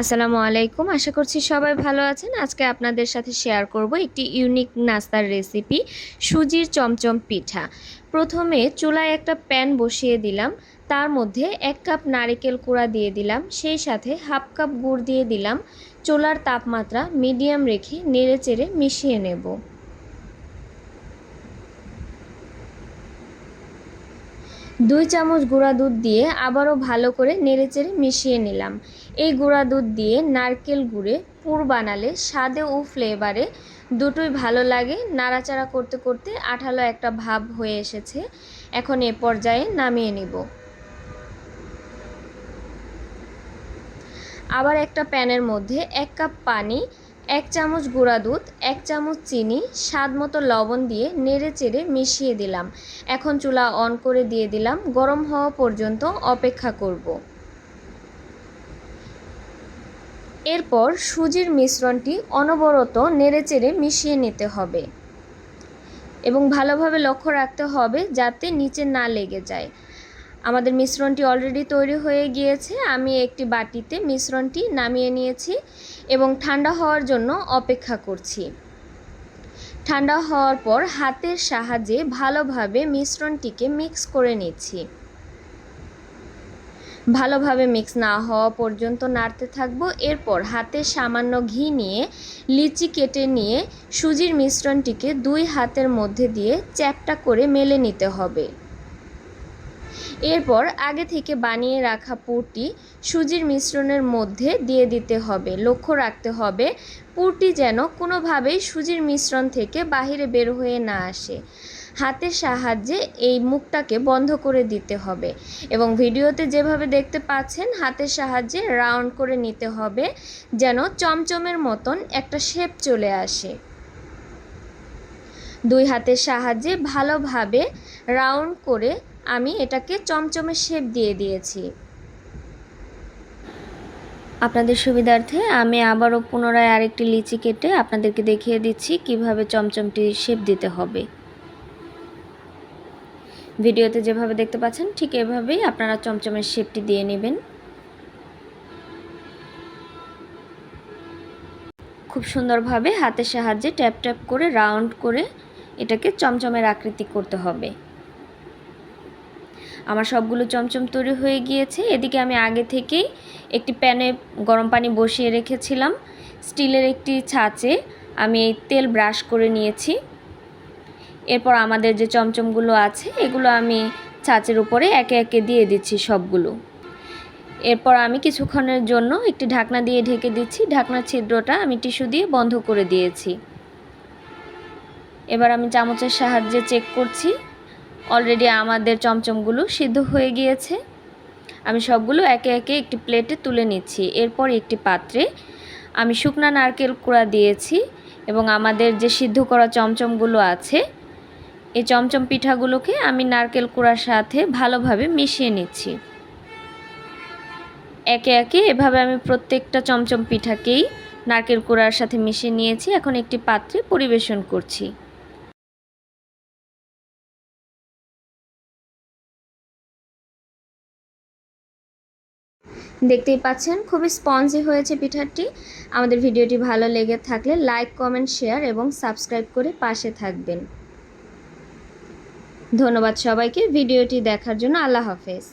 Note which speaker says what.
Speaker 1: আসসালামু আলাইকুম। আশা করছি সবাই ভালো আছেন। আজকে আপনাদের সাথে শেয়ার করব একটি ইউনিক নাস্তার রেসিপি সুজির চমচম পিঠা। প্রথমে চুলায় একটা প্যান বসিয়ে দিলাম। তার মধ্যে এক কাপ নারিকেল কুড়া দিয়ে দিলাম। সেই সাথে হাফ কাপ গুড় দিয়ে দিলাম। চুলার তাপমাত্রা মিডিয়াম রেখে নেড়ে চেড়ে মিশিয়ে নেব। দুই চামচ গুঁড়া দুধ দিয়ে আবারও ভালো করে নেড়েচেড়ে মিশিয়ে নিলাম। এই গুঁড়া দুধ দিয়ে নারকেল গুঁড়ে পুর বানালে স্বাদে ও ফ্লেভারে দুটোই ভালো লাগে। নাড়াচাড়া করতে করতে আঠালো একটা ভাব হয়ে এসেছে। এখন এ পর্যায়ে নামিয়ে নিব। আবার একটা প্যানের মধ্যে এক কাপ পানি এক চামচ গুঁড়া দুধ, এক চামচ চিনি, স্বাদ মতো লবণ দিয়ে নেড়ে চেড়ে মিশিয়ে দিলাম। এখন চুলা অন করে দিয়ে দিলাম। গরম হওয়া পর্যন্ত অপেক্ষা করব। এরপর সুজির মিশ্রণটি অনবরত নেড়ে চেড়ে মিশিয়ে নিতে হবে এবং ভালোভাবে লক্ষ্য রাখতে হবে যাতে নিচে না লেগে যায়। আমাদের মিশ্রণটি অলরেডি তৈরি হয়ে গিয়েছে। আমি একটি বাটিতে মিশ্রণটি নামিয়ে নিয়েছি এবং ঠান্ডা হওয়ার জন্য অপেক্ষা করছি। ঠান্ডা হওয়ার পর হাতের সাহায্যে ভালোভাবে মিশ্রণটিকে মিক্স করে নিচ্ছি। ভালোভাবে মিক্স না হওয়া পর্যন্ত নাড়তে থাকব। এরপর হাতে সামান্য ঘি নিয়ে লিচি কেটে নিয়ে সুজির মিশ্রণটিকে দুই হাতের মধ্যে দিয়ে চ্যাপটা করে মেলে নিতে হবে। এরপর আগে থেকে বানিয়ে রাখা পুরটি সুজির মিশ্রণের মধ্যে দিয়ে দিতে হবে। লক্ষ্য রাখতে হবে, পুরটি যেন কোনোভাবেই সুজির মিশ্রণ থেকে বাহিরে বের হয়ে না আসে। হাতের সাহায্যে এই মুখটাকে বন্ধ করে দিতে হবে এবং ভিডিওতে যেভাবে দেখতে পাচ্ছেন, হাতের সাহায্যে রাউন্ড করে নিতে হবে যেন চমচমের মতন একটা শেপ চলে আসে। দুই হাতের সাহায্যে ভালোভাবে রাউন্ড করে আমি এটাকে চমচমে শেপ দিয়ে দিয়েছি। আপনাদের সুবিধার্থে আমি আবারও পুনরায় আরেকটি লিচি কেটে আপনাদেরকে দেখিয়ে দিচ্ছি কীভাবে চমচমটি শেপ দিতে হবে। ভিডিওতে যেভাবে দেখতে পাচ্ছেন, ঠিক এভাবেই আপনারা চমচমের শেপটি দিয়ে নেবেন। খুব সুন্দরভাবে হাতের সাহায্যে ট্যাপ ট্যাপ করে, রাউন্ড করে এটাকে চমচমের আকৃতি করতে হবে। আমার সবগুলো চমচম তৈরি হয়ে গিয়েছে। এদিকে আমি আগে থেকেই একটি প্যানে গরম পানি বসিয়ে রেখেছিলাম। স্টিলের একটি ছাঁচে আমি তেল ব্রাশ করে নিয়েছি। এরপর আমাদের যে চমচমগুলো আছে, এগুলো আমি ছাঁচের উপরে একে একে দিয়ে দিচ্ছি সবগুলো। এরপর আমি কিছুক্ষণের জন্য একটি ঢাকনা দিয়ে ঢেকে দিচ্ছি। ঢাকনার ছিদ্রটা আমি টিস্যু দিয়ে বন্ধ করে দিয়েছি। এবার আমি চামচের সাহায্যে চেক করছি। অলরেডি আমাদের চমচমগুলো সিদ্ধ হয়ে গিয়েছে। আমি সবগুলো একে একে একটি প্লেটে তুলে নিচ্ছি। এরপর একটি পাত্রে আমি শুকনা নারকেল কুড়া দিয়েছি এবং আমাদের যে সিদ্ধ করা চমচমগুলো আছে, এই চমচম পিঠাগুলোকে আমি নারকেল কুড়ার সাথে ভালোভাবে মিশিয়ে নিচ্ছি। একে একে এভাবে আমি প্রত্যেকটা চমচম পিঠাকেই নারকেল কুড়ার সাথে মিশিয়ে নিয়েছি। এখন একটি পাত্রে পরিবেশন করছি। দেখতেই পাচ্ছেন, খুবই স্পঞ্জি হয়েছে পিঠাটি। আমাদের ভিডিওটি ভালো লেগে থাকলে লাইক, কমেন্ট, শেয়ার এবং সাবস্ক্রাইব করে পাশে থাকবেন। ধন্যবাদ সবাইকে, ভিডিওটি দেখার জন্য আল্লাহ হাফেজ।